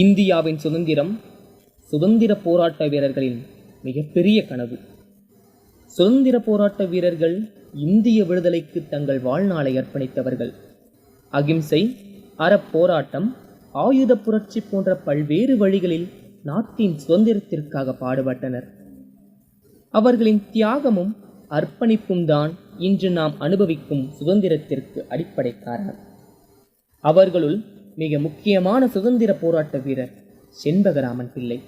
இந்தியாவின் சுதந்திரம் சுதந்திர போராட்ட வீரர்களின் மிகப்பெரிய கனவு. சுதந்திர போராட்ட வீரர்கள் இந்திய விடுதலைக்கு தங்கள் வாழ்நாளை அர்ப்பணித்தவர்கள். அகிம்சை அறப்போராட்டம் ஆயுத புரட்சி போன்ற பல்வேறு வழிகளில் நாட்டின் சுதந்திரத்திற்காக பாடுபட்டனர். அவர்களின் தியாகமும் அர்ப்பணிப்பும் தான் இன்று நாம் அனுபவிக்கும் சுதந்திரத்திற்கு அடிப்படை காரணம் அவர்களுள் மிக முக்கியமான சுதந்திர போராட்ட வீரர் செண்பகராமன் பிள்ளை.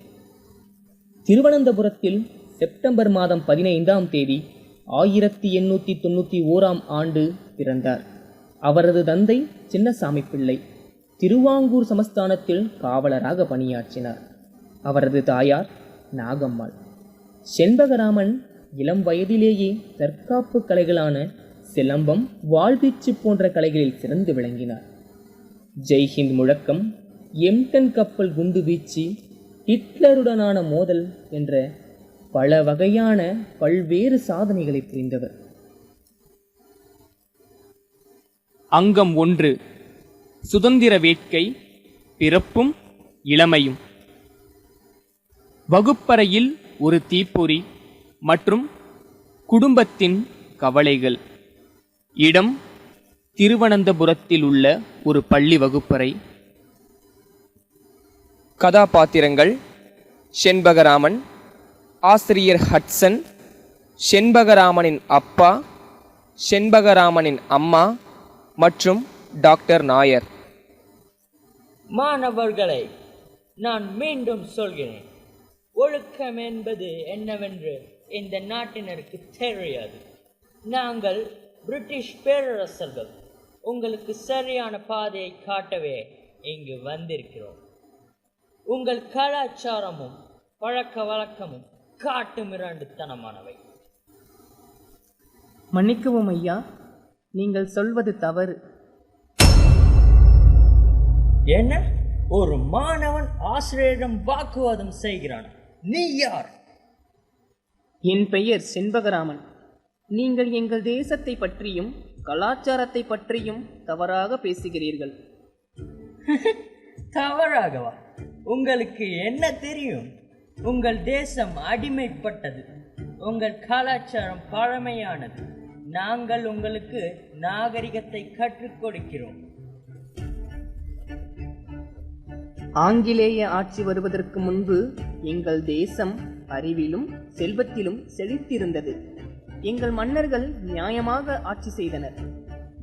திருவனந்தபுரத்தில் செப்டம்பர் மாதம் பதினைந்தாம் தேதி ஆயிரத்தி எண்ணூற்றி தொண்ணூற்றி ஓராம் ஆண்டு பிறந்தார். அவரது தந்தை சின்னசாமி பிள்ளை. திருவாங்கூர் சமஸ்தானத்தில் காவலராக பணியாற்றினார். அவரது தாயார் நாகம்மாள். செண்பகராமன் இளம் வயதிலேயே தற்காப்பு கலைகளான சிலம்பம் வாழ்வீச்சு போன்ற கலைகளில் சிறந்து விளங்கினார். ஜெய்ஹிந்த் முழக்கம் எம்டன் கப்பல் குண்டு வீச்சு ஹிட்லருடனான மோதல் என்ற பல வகையான பல்வேறு சாதனைகளை புரிந்தவர். அங்கம் ஒன்று சுதந்திர வேட்கை பிறப்பும் இளமையும். வகுப்பறையில் ஒரு தீப்பொறி மற்றும் குடும்பத்தின் கவலைகள். இடம் திருவனந்தபுரத்தில் உள்ள ஒரு பள்ளி வகுப்பறை. கதாபாத்திரங்கள் செண்பகராமன் ஆசிரியர் ஹட்சன் செண்பகராமனின் அப்பா செண்பகராமனின் அம்மா மற்றும் டாக்டர் நாயர். மாணவர்களை நான் மீண்டும் சொல்கிறேன். ஒழுக்கம் என்பது என்னவென்று இந்த நாட்டினருக்கு தெரியாது. நாங்கள் பிரிட்டிஷ் பேரரசர்கள். உங்களுக்கு சரியான பாதையை காட்டவே இங்கு வந்திருக்கிறோம். உங்கள் கலாச்சாரமும் பழக்க வழக்கமும் காட்டு மிராண்டுத்தனமானவை. மன்னிக்கவும் ஐயா நீங்கள் சொல்வது தவறு. என்ன? ஒரு மாணவன் ஆசிரியரிடம் வாக்குவாதம் செய்கிறான். நீ யார்? என் பெயர் செண்பகராமன். நீங்கள் எங்கள் தேசத்தை பற்றியும் கலாச்சாரத்தை பற்றியும் தவறாக பேசுகிறீர்கள். தவறாகவா? உங்களுக்கு என்ன தெரியும்? உங்கள் தேசம் அடிமைப்பட்டது. உங்கள் கலாச்சாரம் பழமையானது. நாங்கள் உங்களுக்கு நாகரிகத்தை கற்றுக் கொடுக்கிறோம். ஆங்கிலேய ஆட்சி வருவதற்கு முன்பு எங்கள் தேசம் அறிவிலும் செல்வத்திலும் செழித்திருந்தது. எங்கள் மன்னர்கள் நியாயமாக ஆட்சி செய்தனர்.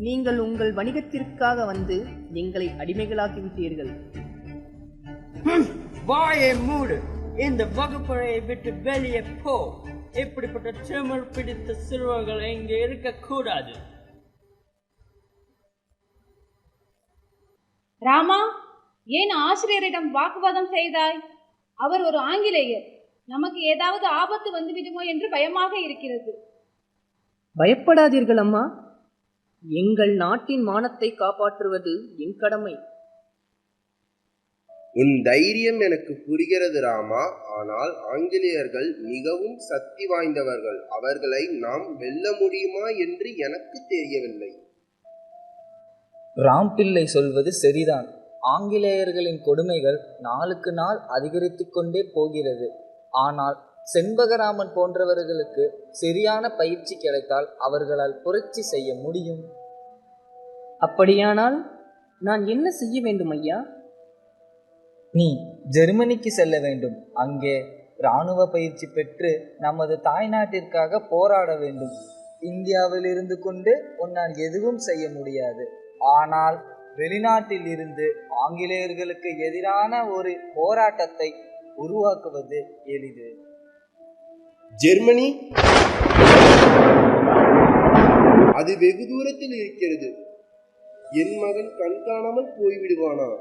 நீங்கள் உங்கள் வணிகத்திற்காக வந்து எங்களை அடிமைகளாக்கி விட்டீர்கள் வாயை மூடு. இந்த வகுப்பறையை விட்டு வெளியே போ. இப்படிப்பட்ட திமிர் பிடித்த சிறுவர்கள் இங்கே இருக்கக்கூடாது. ராமா ஏன் ஆசிரியரிடம் வாக்குவாதம் செய்தாய்? அவர் ஒரு ஆங்கிலேயர். நமக்கு ஏதாவது ஆபத்து வந்துவிடுமோ என்று பயமாக இருக்கிறது. பயப்படாதீர்கள் அம்மா எங்கள் நாட்டின் மானத்தை காப்பாற்றுவது என் கடமை. உன் தைரியம் எனக்கு புரிகிறது ராமா. ஆனால் ஆங்கிலேயர்கள் மிகவும் சக்தி வாய்ந்தவர்கள். அவர்களை நாம் வெல்ல முடியுமா என்று எனக்கு தெரியவில்லை. ராம்பிள்ளை சொல்வது சரிதான். ஆங்கிலேயர்களின் கொடுமைகள் நாளுக்கு நாள் அதிகரித்துக் கொண்டே போகிறது. ஆனால் செண்பகராமன் போன்றவர்களுக்கு சரியான பயிற்சி கிடைத்தால் அவர்களால் புரட்சி செய்ய முடியும். அப்படியானால் நான் என்ன செய்ய வேண்டும் ஐயா? நீ ஜெர்மனிக்கு செல்ல வேண்டும். அங்கே இராணுவ பயிற்சி பெற்று நமது தாய்நாட்டிற்காக போராட வேண்டும். இந்தியாவில் இருந்து கொண்டு உன்னால் எதுவும் செய்ய முடியாது. ஆனால் வெளிநாட்டில் இருந்து ஆங்கிலேயர்களுக்கு எதிரான ஒரு போராட்டத்தை உருவாக்குவது எளிது. ஜெர்மனி. அது வெகு தூரத்தில் இருக்கிறது. என் மகன் கண் காணாமல் போய்விடுவானா?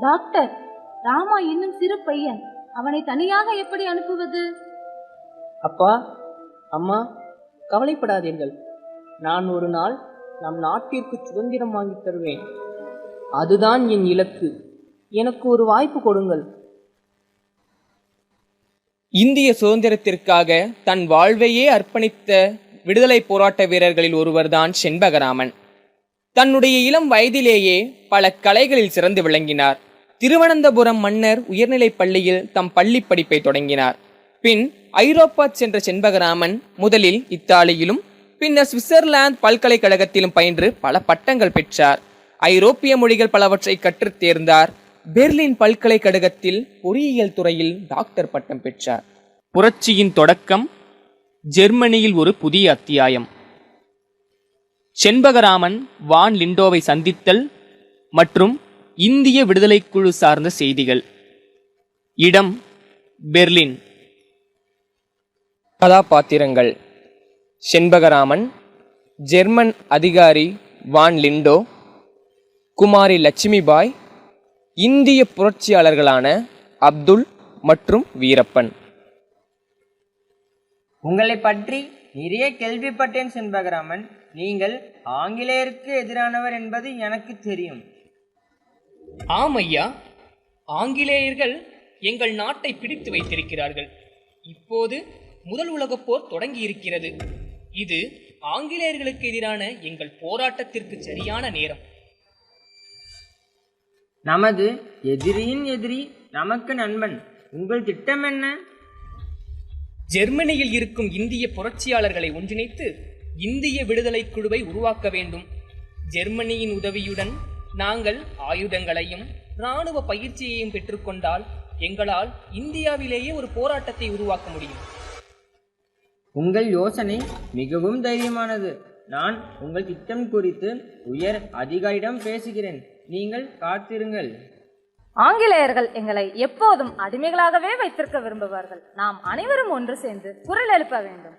டாக்டர் ராமா இன்னும் சிறு பையன் அவனை தனியாக எப்படி அனுப்புவது? அப்பா அம்மா கவலைப்படாதீர்கள். நான் ஒரு நாள் நம் நாட்டிற்கு சுதந்திரம் வாங்கித் தருவேன். அதுதான் என் இலக்கு. எனக்கு ஒரு வாய்ப்பு கொடுங்கள். இந்திய சுதந்திரத்திற்காக தன் வாழ்வையே அர்ப்பணித்த விடுதலை போராட்ட வீரர்களில் ஒருவர்தான் செண்பகராமன். தன்னுடைய இளம் வயதிலேயே பல கலைகளில் சிறந்து விளங்கினார். திருவனந்தபுரம் மன்னர் உயர்நிலைப் பள்ளியில் தம் பள்ளிப் படிப்பை தொடங்கினார். பின் ஐரோப்பா சென்ற செண்பகராமன் முதலில் இத்தாலியிலும் பின்னர் சுவிட்சர்லாந்து பல்கலைக்கழகத்திலும் பயின்று பல பட்டங்கள் பெற்றார். ஐரோப்பிய மொழிகள் பலவற்றை கற்றுத் தேர்ந்தார். பெர்லின் பல்கலைக்கழகத்தில் பொறியியல் துறையில் டாக்டர் பட்டம் பெற்றார். புரட்சியின் தொடக்கம் ஜெர்மனியில் ஒரு புதிய அத்தியாயம். செண்பகராமன் வான் லிண்டோவை சந்தித்தல் மற்றும் இந்திய விடுதலைக்குழு சார்ந்த செய்திகள். இடம் பெர்லின். கதாபாத்திரங்கள் செண்பகராமன் ஜெர்மன் அதிகாரி வான் லிண்டோ குமாரி லட்சுமிபாய் இந்திய புரட்சியாளர்களான அப்துல் மற்றும் வீரப்பன். உங்களை பற்றி நிறைய கேள்விப்பட்டேன் செண்பகராமன். நீங்கள் ஆங்கிலேயருக்கு எதிரானவர் என்பது எனக்கு தெரியும். ஆம் ஐயா ஆங்கிலேயர்கள் எங்கள் நாட்டை பிடித்து வைத்திருக்கிறார்கள். இப்போது முதல் உலகப் போர் தொடங்கி இருக்கிறது இது ஆங்கிலேயர்களுக்கு எதிரான எங்கள் போராட்டத்திற்கு சரியான நேரம். நமது எதிரியின் எதிரி நமக்கு நண்பன். உங்கள் திட்டம் என்ன? ஜெர்மனியில் இருக்கும் இந்திய புரட்சியாளர்களை ஒன்றிணைத்து இந்திய விடுதலைக் குழுவை உருவாக்க வேண்டும். ஜெர்மனியின் உதவியுடன் நாங்கள் ஆயுதங்களையும் இராணுவ பயிற்சியையும் பெற்றுக்கொண்டால் எங்களால் இந்தியாவிலேயே ஒரு போராட்டத்தை உருவாக்க முடியும். உங்கள் யோசனை மிகவும் தைரியமானது. நான் உங்கள் திட்டம் குறித்து உயர் அதிகாரியிடம் பேசுகிறேன். நீங்கள் காத்திருங்கள். ஆங்கிலேயர்கள் எங்களை எப்போதும் அடிமைகளாகவே வைத்திருக்க விரும்புவார்கள். நாம் அனைவரும் ஒன்று சேர்ந்து குரல் எழுப்ப வேண்டும்.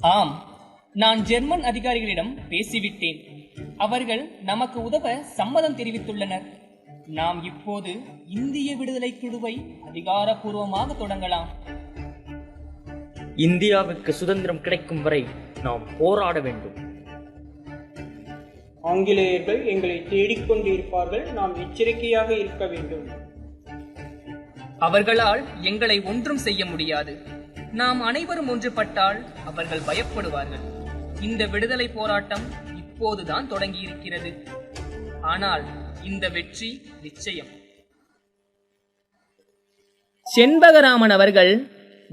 ஆம் நான் ஜெர்மன் அதிகாரிகளிடம் பேசிவிட்டேன். அவர்கள் நமக்கு உதவ சம்மதம் தெரிவித்துள்ளனர். நாம் இப்போது இந்திய விடுதலைக் குழுவை அதிகாரப்பூர்வமாக தொடங்கலாம். இந்தியாவுக்கு சுதந்திரம் கிடைக்கும் வரை நாம் போராட வேண்டும். ஆங்கிலேயர்கள் எங்களை தேடிக்கொண்டிருப்பார்கள். நாம் எச்சரிக்கையாக இருக்க வேண்டும். அவர்களால் எங்களை ஒன்றும் செய்ய முடியாது. நாம் அனைவரும் ஒன்றுபட்டால் அவர்கள் பயப்படுவார்கள். இந்த விடுதலை போராட்டம் இப்போதுதான் தொடங்கியிருக்கிறது. ஆனால் இந்த வெற்றி நிச்சயம். செண்பகராமன் அவர்கள்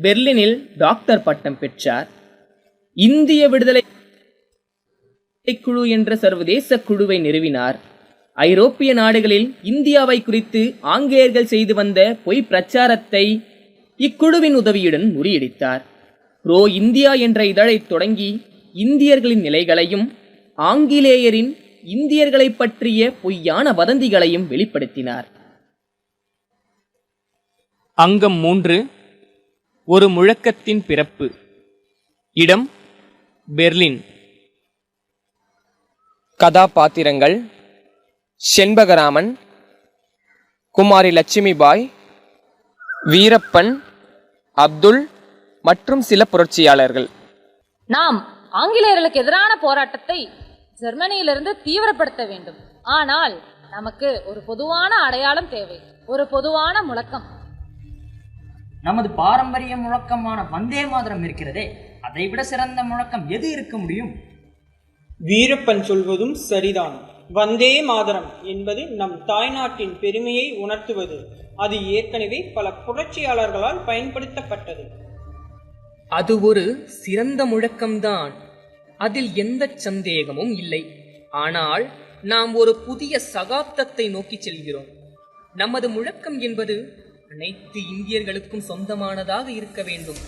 பெர்லினில் டாக்டர் பட்டம் பெற்றார். இந்திய விடுதலை குழு என்ற சர்வதேச குழுவை நிறுவினார். ஐரோப்பிய நாடுகளில் இந்தியாவை குறித்து ஆங்கிலேயர்கள் செய்து வந்த பொய் பிரச்சாரத்தை இக்குழுவின் உதவியுடன் முறியடித்தார். ப்ரோ இந்தியா என்ற இதழைத் தொடங்கி இந்தியர்களின் நிலைகளையும் ஆங்கிலேயரின் இந்தியர்களைப் பற்றிய பொய்யான வதந்திகளையும் வெளிப்படுத்தினார். அங்கம் மூன்று ஒரு முழக்கத்தின் பிறப்பு. இடம் பெர்லின். கதாபாத்திரங்கள் செண்பகராமன் குமாரி லட்சுமிபாய் வீரப்பன் அப்துல் மற்றும் சில புரட்சியாளர்கள். நாம் ஆங்கிலேயர்களுக்கு எதிரான போராட்டத்தை ஜெர்மனியிலிருந்து தீவிரப்படுத்த வேண்டும். ஆனால் நமக்கு ஒரு பொதுவான அடையாளம் தேவை. ஒரு பொதுவான முழக்கம். நமது பாரம்பரிய முழக்கமான வந்தே மாதரம் இருக்கிறதே. அதைவிட சிறந்த முழக்கம் எது இருக்க முடியும்? வீரப்பன் சொல்வதும் சரிதான். வந்தே மாதரம் என்பது நம் தாய்நாட்டின் பெருமையை உணர்த்துவது. அது ஏற்கனவே பல புரட்சியாளர்களால் பயன்படுத்தப்பட்டது. அது ஒரு சிறந்த முழக்கம்தான். அதில் எந்த சந்தேகமும் இல்லை. ஆனால் நாம் ஒரு புதிய சகாப்தத்தை நோக்கி செல்கிறோம். நமது முழக்கம் என்பது அனைத்து இந்தியர்களுக்கும் சொந்தமானதாக இருக்க வேண்டும்.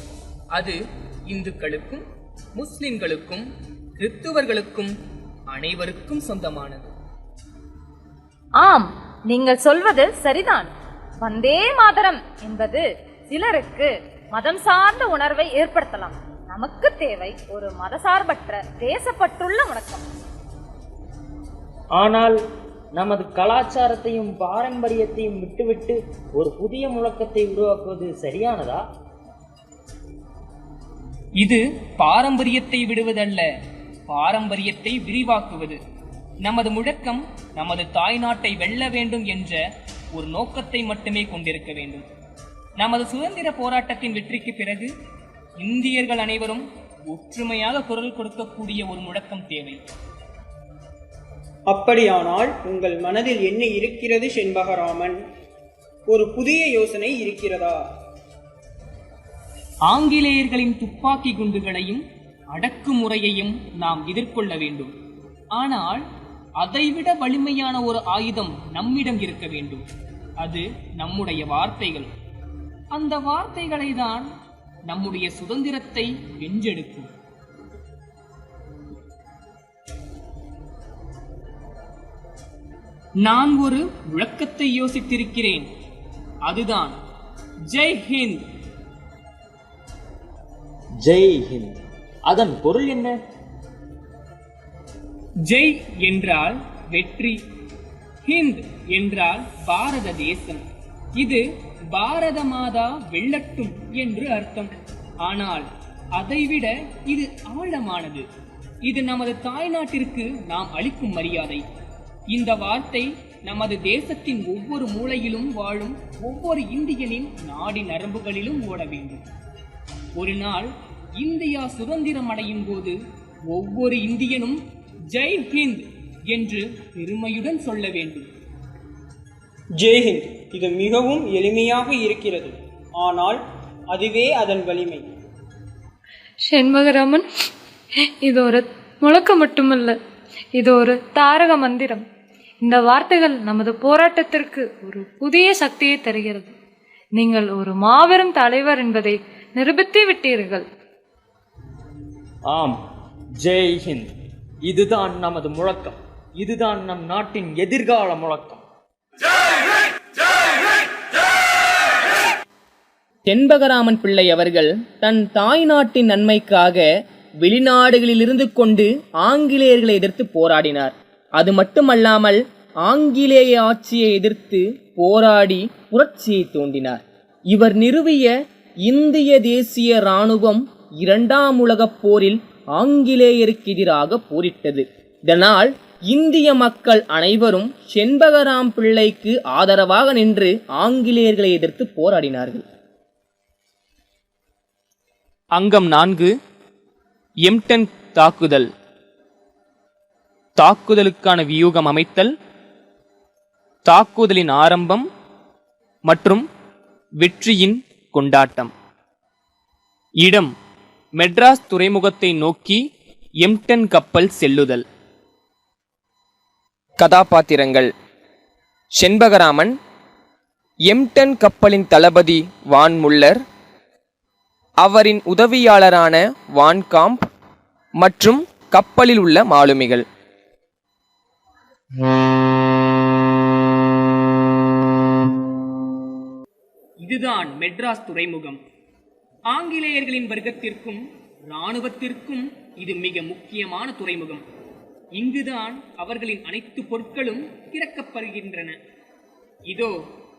அது இந்துக்களுக்கும் முஸ்லிம்களுக்கும் கிறிஸ்துவர்களுக்கும் அனைவருக்கும் சொந்தமானது. ஆம் நீங்கள் சொல்வது சரிதான். வந்தே மாதரம் என்பது சிலருக்கு மதம் சார்ந்த உணர்வை ஏற்படுத்தலாம். நமக்கு தேவை ஒரு மதசார்பற்ற தேசப்பற்றுள்ள முழக்கம் ஆனால் நமது கலாச்சாரத்தையும் பாரம்பரியத்தையும் விட்டுவிட்டு ஒரு புதிய முழக்கத்தை உருவாக்குவது சரியானதா? இது பாரம்பரியத்தை விடுவதல்ல. பாரம்பரியத்தை விரிவாக்குவது. நமது முழக்கம் நமது தாய்நாட்டை வெல்ல வேண்டும் என்ற ஒரு நோக்கத்தை மட்டுமே கொண்டிருக்க வேண்டும். நமது சுதந்திர போராட்டத்தின் வெற்றிக்கு பிறகு இந்தியர்கள் அனைவரும் ஒற்றுமையாக குரல் கொடுக்கக்கூடிய ஒரு முழக்கம் தேவை. அப்படியானால் உங்கள் மனதில் என்ன இருக்கிறது செண்பகராமன்? ஒரு புதிய யோசனை இருக்கிறதா? ஆங்கிலேயர்களின் துப்பாக்கி குண்டுகளையும் அடக்குமுறையையும் நாம் எதிர்கொள்ள வேண்டும். ஆனால் அதைவிட வலிமையான ஒரு ஆயுதம் நம்மிடம் இருக்க வேண்டும். அது நம்முடைய வார்த்தைகள். அந்த வார்த்தைகளை தான் நம்முடைய சுதந்திரத்தை வென்றெடுக்கும். நான் ஒரு விளக்கத்தை யோசித்திருக்கிறேன். அதுதான். ஜெய் ஹிந்த். ஜெய் ஹிந்த். அதன் பொருள் என்ன? ஜெய் என்றால் வெற்றி ஹிந்த் என்றால் பாரத தேசம். இது பாரத மாதா வெள்ளட்டும் என்று அர்த்தம். ஆனால் அதைவிட இது ஆழமானது. இது நமது தாய்நாட்டிற்கு நாம் அளிக்கும் மரியாதை. இந்த வார்த்தை நமது தேசத்தின் ஒவ்வொரு மூலையிலும் வாழும் ஒவ்வொரு இந்தியனின் நாடி நரம்புகளிலும் ஓட வேண்டும். ஒரு நாள் இந்தியா சுதந்திரம் அடையும் போது ஒவ்வொரு இந்தியனும் ஜெய் ஹிந்த் என்று பெருமையுடன் சொல்ல வேண்டும். ஜெய்ஹிந்த் இது மிகவும் எளிமையாக இருக்கிறது. ஆனால் அதுவே அதன் வலிமை. ஷண்முகராமன் இது ஒரு முழக்கம் மட்டுமல்ல இது ஒரு தாரக மந்திரம். இந்த வார்த்தைகள் நமது போராட்டத்திற்கு ஒரு புதிய சக்தியை தருகிறது. நீங்கள் ஒரு மாபெரும் தலைவர் என்பதை நிரூபித்து விட்டீர்கள். ஆம் ஜெய் ஹிந்த். இதுதான் நமது முழக்கம். இதுதான் நம் நாட்டின் எதிர்கால முழக்கம். தென்பகராமன் பிள்ளை அவர்கள் தன் தாய் நாட்டின் நன்மைக்காக வெளிநாடுகளிலிருந்து கொண்டு ஆங்கிலேயர்களை எதிர்த்து போராடினார். அது மட்டுமல்லாமல் ஆங்கிலேய ஆட்சியை எதிர்த்து போராடி புரட்சியை தூண்டினார். இவர் நிறுவிய இந்திய தேசிய இராணுவம் இரண்டாம் உலகப் போரில் ஆங்கிலேயருக்கு எதிராக போரிட்டது. இதனால் இந்திய மக்கள் அனைவரும் செண்பகராம் பிள்ளைக்கு ஆதரவாக நின்று ஆங்கிலேயர்களை எதிர்த்து போராடினார்கள். அங்கம் நான்கு எம்டன் தாக்குதல். தாக்குதலுக்கான வியூகம் அமைத்தல் தாக்குதலின் ஆரம்பம் மற்றும் வெற்றியின் கொண்டாட்டம். இடம் மெட்ராஸ் துறைமுகத்தை நோக்கி எம்டன் கப்பல் செல்லுதல். கதாபாத்திரங்கள். செண்பகராமன் எம்டன் கப்பலின் தளபதி வான் முல்லர் அவரின் உதவியாளரான வான் காம்ப் மற்றும் கப்பலில் உள்ள மாலுமிகள். இதுதான் மெட்ராஸ் துறைமுகம். ஆங்கிலேயர்களின் வர்க்கத்திற்கும் இராணுவத்திற்கும் இது மிக முக்கியமான துறைமுகம். இங்குதான் அவர்களின் அனைத்து பொருட்களும் திறக்கப்படுகின்றன இதோ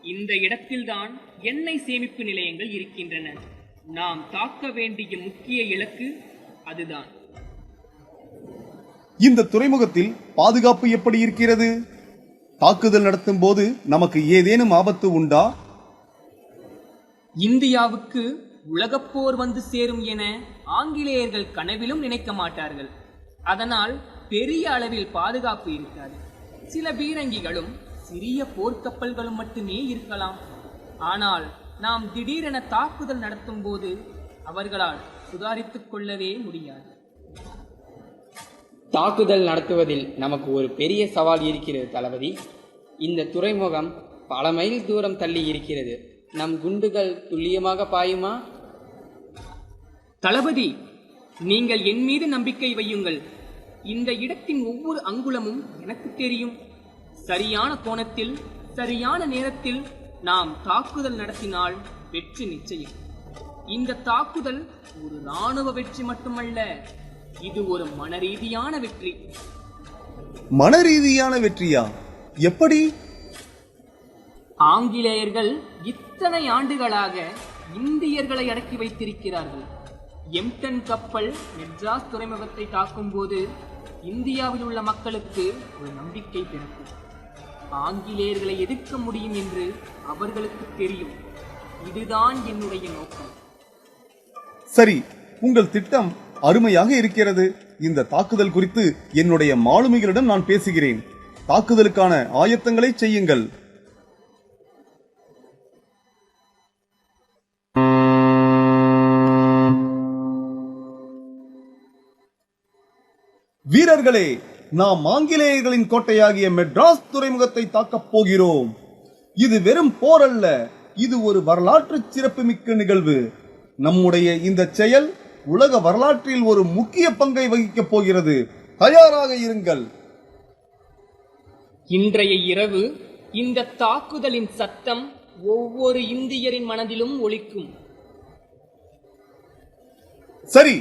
இந்த இடத்தில்தான் எண்ணெய் சேமிப்பு நிலையங்கள் இருக்கின்றன. நாம் தாக்க வேண்டிய முக்கிய இலக்கு அதுதான். இந்த துறைமுகத்தில் பாதுகாப்பு எப்படி இருக்கிறது? தாக்குதல் நடத்தும் போது நமக்கு ஏதேனும் ஆபத்து உண்டா? இந்தியாவுக்கு உலகப்போர் வந்து சேரும் என ஆங்கிலேயர்கள் கனவிலும் நினைக்க மாட்டார்கள். அதனால் பெரிய அளவில் பாதுகாப்பு இருக்காது. சில பீரங்கிகளும் சிறிய போர்க்கப்பல்களும் மட்டுமே இருக்கலாம். ஆனால் நாம் திடீரென தாக்குதல் நடத்தும் போது அவர்களால் சுதாரித்துக் கொள்ளவே முடியாது. தாக்குதல் நடத்துவதில் நமக்கு ஒரு பெரிய சவால் இருக்கிறது தளபதி. இந்த துறைமுகம் பல மைல் தூரம் தள்ளி இருக்கிறது. நம் குண்டுகள் துல்லியமாக பாயுமா? தளபதி நீங்கள் என் மீது நம்பிக்கை வையுங்கள். இந்த இடத்தின் ஒவ்வொரு அங்குலமும் எனக்கு தெரியும். சரியான கோணத்தில் சரியான நேரத்தில் நாம் தாக்குதல் நடத்தினால் வெற்றி நிச்சயம். இந்த தாக்குதல் ஒரு இராணுவ வெற்றி மட்டுமல்ல இது ஒரு மனரீதியான வெற்றி. மன ரீதியான வெற்றியா? எப்படி? ஆங்கிலேயர்கள் இத்தனை ஆண்டுகளாக இந்தியர்களை அடக்கி வைத்திருக்கிறார்கள். எம்டன் கப்பல் மெட்ராஸ் துறைமுகத்தை தாக்கும் போது இந்தியாவில் உள்ள மக்களுக்கு ஒரு நம்பிக்கை பிறக்கும் ஆங்கிலேயர்களை எதிர்க்க முடியும் என்று அவர்களுக்கு தெரியும். இதுதான் என்னுடைய நோக்கம். சரி உங்கள் திட்டம் அருமையாக இருக்கிறது. இந்த தாக்குதல் குறித்து என்னுடைய மாலுமிகளிடம் நான் பேசுகிறேன். தாக்குதலுக்கான ஆயத்தங்களை செய்யுங்கள். வீரர்களே நாம் ஆங்கிலேயர்களின் கோட்டையாகிய மெட்ராஸ் துறைமுகத்தை தாக்கப் போகிறோம். இது வெறும் போர் அல்ல இது ஒரு வரலாற்று சிறப்புமிக்க நிகழ்வு. நம்முடைய இந்த செயல் உலக வரலாற்றில் ஒரு முக்கிய பங்கை வகிக்கப் போகிறது. தயாராக இருங்கள். இன்றைய இரவு இந்த தாக்குதலின் சத்தம் ஒவ்வொரு இந்தியரின் மனதிலும் ஒலிக்கும். சரி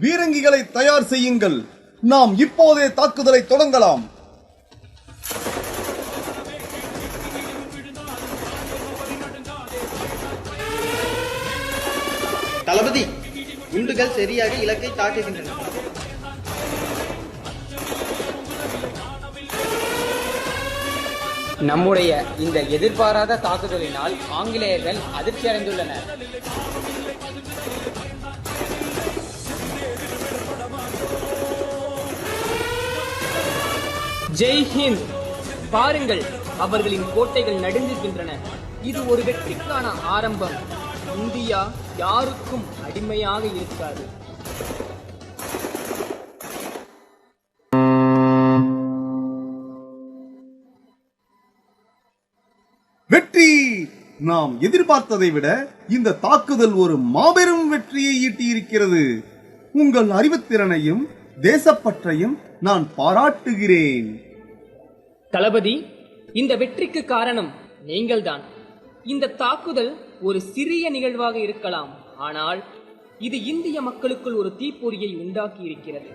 பீரங்கிகளை தயார் செய்யுங்கள். நாம் இப்போதே தாக்குதலை தொடங்கலாம். தளபதி குண்டுகள் சரியாக இலக்கை தாக்குகின்றன. நம்முடைய இந்த எதிர்பாராத தாக்குதலினால் ஆங்கிலேயர்கள் அதிர்ச்சி அடைந்துள்ளனர் ஜெய் ஹிந்த் பாருங்கள் அவர்களின் கோட்டைகள் நடுங்குகின்றன. இது ஒரு வெற்றிக்கான ஆரம்பம். இந்தியா யாருக்கும் அடிமையாக இருக்காது. வெற்றி! நாம் எதிர்பார்த்ததை விட இந்த தாக்குதல் ஒரு மாபெரும் வெற்றியை ஈட்டியிருக்கிறது. உங்கள் அறிவுத்திறனையும் தேசப்பற்றையும் நான் பாராட்டுகிறேன். தளபதி இந்த வெற்றிக்கு காரணம் நீங்கள்தான். இந்த தாக்குதல் ஒரு சிறிய நிகழ்வாக இருக்கலாம் ஆனால் இது இந்திய மக்களுக்குள் ஒரு தீப்பொறியை உண்டாக்கி இருக்கிறது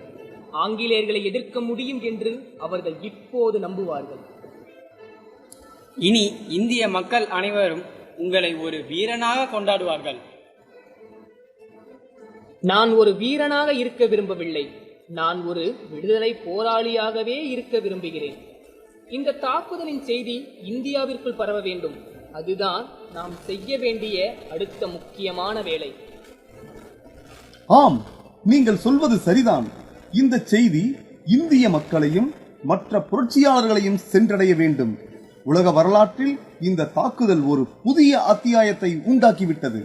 ஆங்கிலேயர்களை எதிர்க்க முடியும் என்று அவர்கள் இப்போது நம்புவார்கள். இனி இந்திய மக்கள் அனைவரும் உங்களை ஒரு வீரனாக கொண்டாடுவார்கள். நான் ஒரு வீரனாக இருக்க விரும்பவில்லை. நான் ஒரு விடுதலை போராளியாகவே இருக்க விரும்புகிறேன். இந்த தாக்குதலின் செய்தி இந்தியாவிற்குள் பரவ வேண்டும். அதுதான் நாம் செய்ய வேண்டிய அடுத்த முக்கியமான வேலை. ஆம் நீங்கள் சொல்வது சரிதான். இந்த செய்தி இந்திய மக்களையும் மற்ற புரட்சியாளர்களையும் சென்றடைய வேண்டும். உலக வரலாற்றில் இந்த தாக்குதல் ஒரு புதிய அத்தியாயத்தை உண்டாக்கிவிட்டது.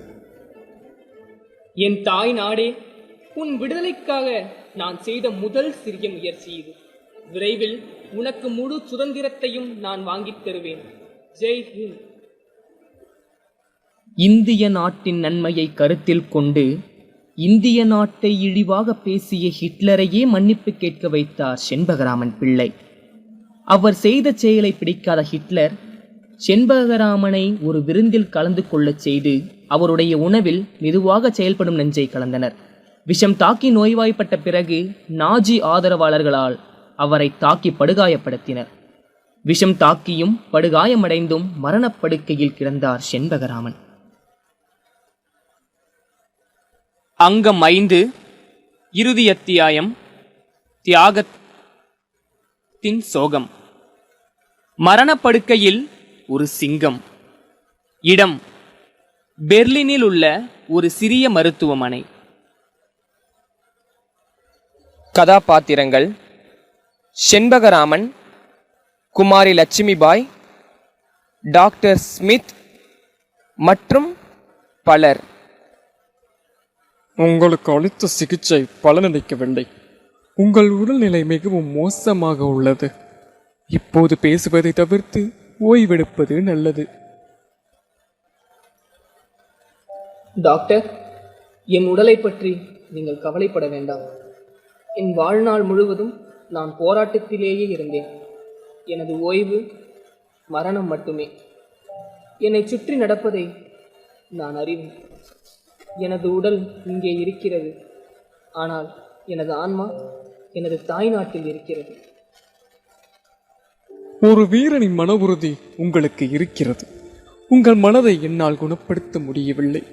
என் தாய் நாடே உன் விடுதலைக்காக நான் செய்த முதல் சிறிய முயற்சி இது. விரைவில் உனக்கு முழு சுதந்திரத்தையும் நான் வாங்கித் தருவேன். ஜெய் ஹிந்த். இந்திய நாட்டின் நன்மையை கருத்தில் கொண்டு இந்திய நாட்டை இழிவாக பேசிய ஹிட்லரையே மன்னிப்பு கேட்க வைத்தார் செண்பகராமன் பிள்ளை. அவர் செய்த செயலை பிடிக்காத ஹிட்லர் செண்பகராமனை ஒரு விருந்தில் கலந்து கொள்ளச் செய்து அவருடைய உணவில் மெதுவாக செயல்படும் நெஞ்சை கலந்தனர். விஷம் தாக்கி நோய்வாய்ப்பட்ட பிறகு நாஜி ஆதரவாளர்களால் அவரை தாக்கி படுகாயப்படுத்தினர். விஷம் தாக்கியும் படுகாயமடைந்தும் மரணப்படுக்கையில் கிடந்தார் செண்பகராமன். அங்கம் ஐந்து இறுதி அத்தியாயம் தியாகத்தின் சோகம். மரணப்படுக்கையில் ஒரு சிங்கம். இடம் பெர்லினில் உள்ள ஒரு சிறிய மருத்துவமனை. கதாபாத்திரங்கள் செண்பகராமன் குமாரி லட்சுமிபாய் டாக்டர் ஸ்மித் மற்றும் பலர். உங்களுக்கு அளித்த சிகிச்சை பலனளிக்கவில்லை. உங்கள் உடல்நிலை மிகவும் மோசமாக உள்ளது. இப்போது பேசுவதை தவிர்த்து ஓய்வெடுப்பது நல்லது. டாக்டர் என் உடலை பற்றி நீங்கள் கவலைப்பட வேண்டாம். என் வாழ்நாள் முழுவதும் நான் போராட்டத்திலேயே இருந்தேன். எனது ஓய்வு மரணம் மட்டுமே. என்னை சுற்றி நடப்பதை நான் அறிவேன். எனது உடல் இங்கே இருக்கிறது. ஆனால் எனது ஆன்மா எனது தாய் நாட்டில் இருக்கிறது. ஒரு வீரனின் மன உறுதி உங்களுக்கு இருக்கிறது. உங்கள் மனதை என்னால் குணப்படுத்த முடியவில்லை.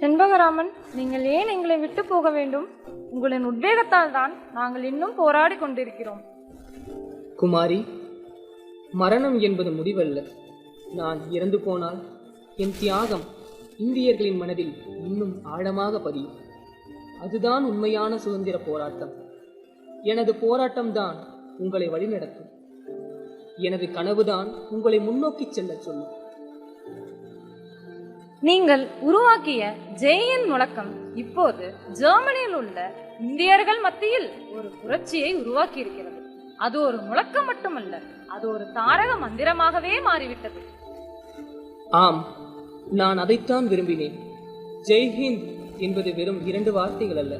செண்பகராமன் நீங்கள் ஏன் எங்களை விட்டு போக வேண்டும்? உங்களின் உத்வேகத்தால் தான் நாங்கள் இன்னும் போராடி கொண்டிருக்கிறோம். குமாரி மரணம் என்பது முடிவல்ல. நான் இறந்து போனால் என் தியாகம் இந்தியர்களின் மனதில் இன்னும் ஆழமாக பதியும். அதுதான் உண்மையான சுதந்திர போராட்டம். எனது போராட்டம்தான் உங்களை வழிநடத்தும். எனது கனவுதான் உங்களை முன்னோக்கிச் செல்லச் சொல்லும். நீங்கள் உருவாக்கிய ஜெயின் முழக்கம் இப்போது ஜெர்மனியில் உள்ள இந்தியர்கள் மத்தியில் ஒரு புரட்சியை உருவாக்கி இருக்கிறது அது ஒரு முழக்கம் மட்டுமல்ல அது ஒரு தாரக மந்திரமாகவே மாறிவிட்டது. ஆம் நான் அதைத்தான் விரும்பினேன். ஜெய்ஹிந்த் என்பது வெறும் இரண்டு வார்த்தைகள் அல்ல.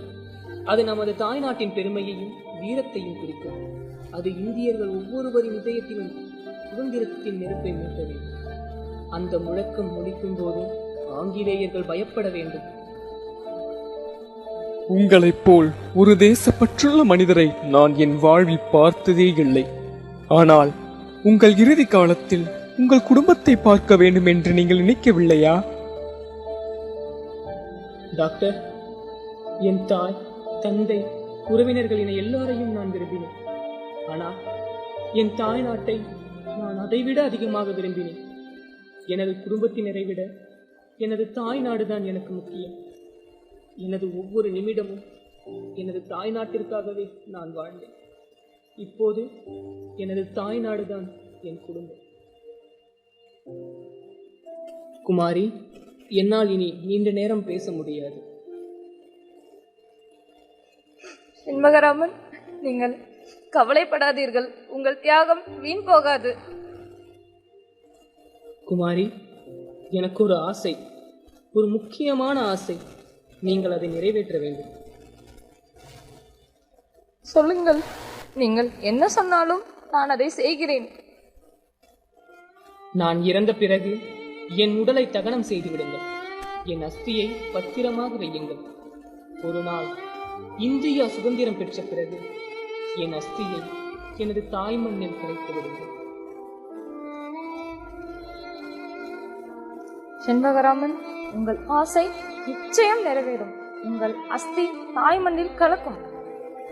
அது நமது தாய்நாட்டின் பெருமையையும் வீரத்தையும் குறிக்கும். அது இந்தியர்கள் ஒவ்வொருவரின் இதயத்திலும் சுதந்திரத்தின் நெருப்பை மூட்ட வேண்டும். அந்த முழக்கம் முடிக்கும் போது ஆங்கிலேயர்கள் பயப்பட வேண்டும். உங்களைப் போல் ஒரு தேசப்பற்றுள்ள மனிதரை நான் என் வாழ்வில் பார்த்ததே இல்லை. ஆனால் உங்கள் இறுதி காலத்தில் உங்கள் குடும்பத்தை பார்க்க வேண்டும் என்று நீங்கள் நினைக்கவில்லையா? டாக்டர் என் தாய் தந்தை உறவினர்கள் என எல்லாரையும் நான் விரும்பினேன். ஆனால் என் தாய் நாட்டை நான் அதைவிட அதிகமாக விரும்பினேன். எனது குடும்பத்தினரை விட எனது தாய் நாடுதான் எனக்கு முக்கியம். எனது ஒவ்வொரு நிமிடமும் எனது தாய் நாட்டிற்காகவே நான் வாழ்ந்தேன். இப்போது எனது தாய் நாடுதான் என் குடும்பம். குமாரி என்னால் இனி நீண்ட நேரம் பேச முடியாது. செண்பகராமன் நீங்கள் கவலைப்படாதீர்கள். உங்கள் தியாகம் வீண் போகாது. குமாரி எனக்கு ஒரு ஆசை ஒரு முக்கியமான ஆசை. நீங்கள் அதை நிறைவேற்ற வேண்டும். சொல்லுங்கள். நீங்கள் என்ன சொன்னாலும் நான் அதை செய்கிறேன். நான் இறந்த பிறகு என் உடலை தகனம் செய்து விடுங்கள். என் அஸ்தியை பத்திரமாக வையுங்கள். ஒரு நாள் இந்தியா சுதந்திரம் பெற்ற பிறகு என் அஸ்தியை எனது தாய் மண்ணில் கலைத்து விடுங்கள். செண்பகராமன் உங்கள் ஆசை நிச்சயம் நிறைவேறும். உங்கள் அஸ்தி தாய்மண்ணில் கலக்கும்.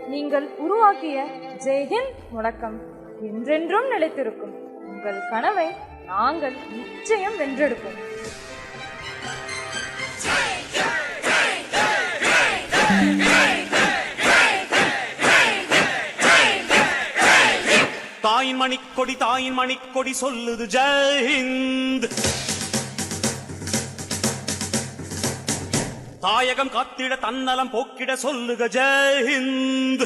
நீங்கள் உருவாக்கிய ஜெய்ஹிந்த் முழக்கம் என்றென்றும் நிலைத்திருக்கும். உங்கள் கனவை நாங்கள் நிச்சயம் வென்றெடுப்போம். தாயின் மணிக்கொடி தாயின் மணிக்கொடி சொல்லுது ஜெயஹிந்த். தாயகம் காத்திட தன்னலம் போக்கிட சொல்லுக ஜெயஹிந்த்.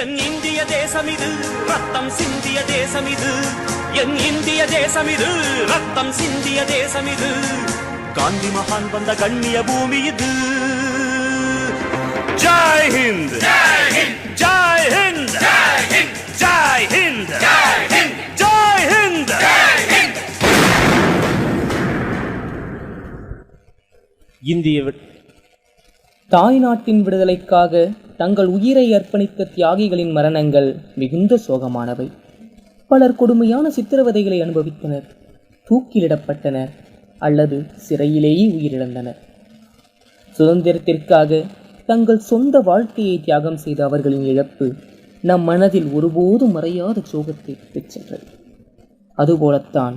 என் இந்திய தேசம் இது ரத்தம் சிந்திய தேசம் இது என் இந்திய தேசம் இது ரத்தம் சிந்திய தேசம் இது காந்தி மகான் வந்த கண்ணிய பூமி இது. ஜெய் ஹிந்த் ஜெய் இந்திய தாய் நாட்டின் விடுதலைக்காக தங்கள் உயிரை அர்ப்பணித்த தியாகிகளின் மரணங்கள் மிகுந்த சோகமானவை. பலர் கொடுமையான சித்திரவதைகளை அனுபவித்தனர் தூக்கிலிடப்பட்டனர் அல்லது சிறையிலேயே உயிரிழந்தனர். சுதந்திரத்திற்காக தங்கள் சொந்த வாழ்க்கையை தியாகம் செய்த அவர்களின் இழப்பு நம் மனதில் ஒருபோதும் மறையாத சோகத்தை பெற்றது சென்றது அதுபோலத்தான்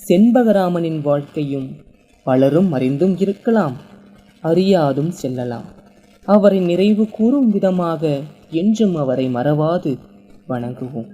செண்பகராமனின் வாழ்க்கையும் பலரும் அறிந்தும் இருக்கலாம் அறியாதும் செல்லலாம். அவரை நிறைவு கூறும் விதமாக என்றும் அவரை மறவாது வணங்குவோம்.